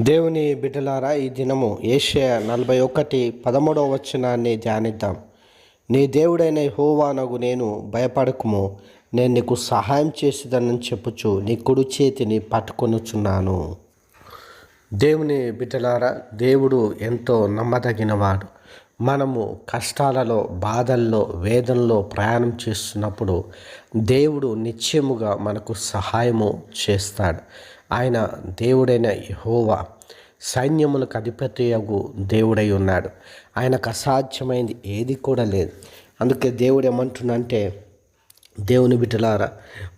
దేవుని బిడ్డలారా ఈ దినము ఏషియా నలభై ఒకటి పదమూడవ వచనాన్ని ధ్యానిద్దాం. నీ దేవుడైన హోవానగు నేను భయపడకుము. నేను నీకు సహాయం చేసేదనని చెప్పుచు నీ కుడి చేతిని పట్టుకొనుచున్నాను. దేవుని బిడ్డలారా దేవుడు ఎంతో నమ్మదగినవాడు. మనము కష్టాలలో బాధల్లో వేదనలో ప్రయాణం చేస్తున్నప్పుడు దేవుడు నిత్యముగా మనకు సహాయము చేస్తాడు. ఆయన దేవుడైన యహోవా సైన్యములకు అధిపతియగు దేవుడై ఉన్నాడు. ఆయనకు అసాధ్యమైంది ఏది కూడా లేదు. అందుకే దేవుడు ఏమంటున్నంటే దేవుని బిడ్డలారా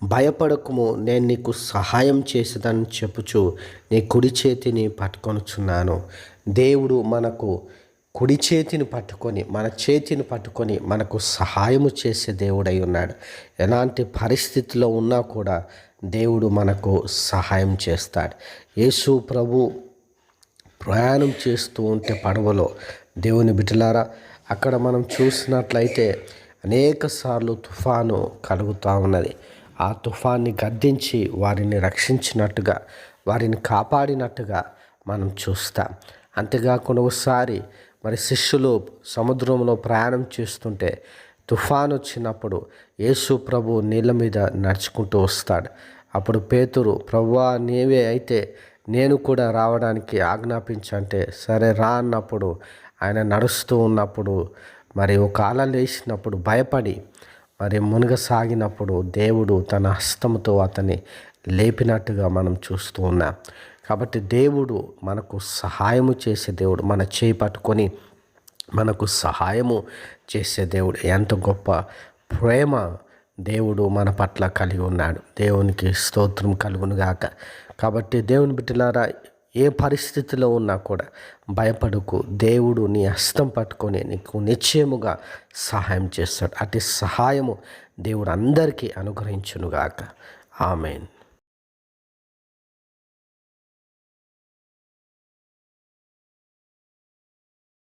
భయపడకము నేను నీకు సహాయం చేసేదని చెప్పుచు నీ కుడి చేతిని పట్టుకొనుచున్నాను. దేవుడు మనకు కుడి చేతిని పట్టుకొని మన చేతిని పట్టుకొని మనకు సహాయము చేసే దేవుడై ఉన్నాడు. ఎలాంటి పరిస్థితిలో ఉన్నా కూడా దేవుడు మనకు సహాయం చేస్తాడు. యేసు ప్రభు ప్రయాణం చేస్తూ ఉంటే పడవలో. దేవుని బిడ్డలారా అక్కడ మనం చూసినట్లయితే అనేక సార్లు తుఫాను కలుగుతూ ఉన్నది. ఆ తుఫాన్ని గద్దించి వారిని రక్షించినట్టుగా వారిని కాపాడినట్టుగా మనం చూస్తాం. అంతేకాకుండా ఒకసారి మరి శిష్యులు సముద్రంలో ప్రయాణం చేస్తుంటే తుఫాన్ వచ్చినప్పుడు యేసు ప్రభు నీళ్ళ మీద నడుచుకుంటూ వస్తాడు. అప్పుడు పేతురు ప్రవ్వా నీవే అయితే నేను కూడా రావడానికి ఆజ్ఞాపించంటే సరే రా అన్నప్పుడు ఆయన నడుస్తూ ఉన్నప్పుడు మరి ఒక అల లేచినప్పుడు భయపడి మరి మునగసాగినప్పుడు దేవుడు తన హస్తముతో అతన్ని లేపినట్టుగా మనం చూస్తూ ఉన్నాం. కాబట్టి దేవుడు మనకు సహాయము చేసే దేవుడు మన చేయి పట్టుకొని మనకు సహాయము చేసే దేవుడు. ఎంత గొప్ప ప్రేమ దేవుడు మన పట్ల కలిగి ఉన్నాడు. దేవునికి స్తోత్రం కలుగునుగాక కాబట్టి దేవుని బిడ్డలారా ఏ పరిస్థితిలో ఉన్నా కూడా భయపడకు. దేవుడు నీ హస్తం పట్టుకొని నీకు నిశ్చయముగా సహాయం చేస్తాడు. అటు సహాయము దేవుడు అందరికీ అనుగ్రహించునుగాక ఆమెన్.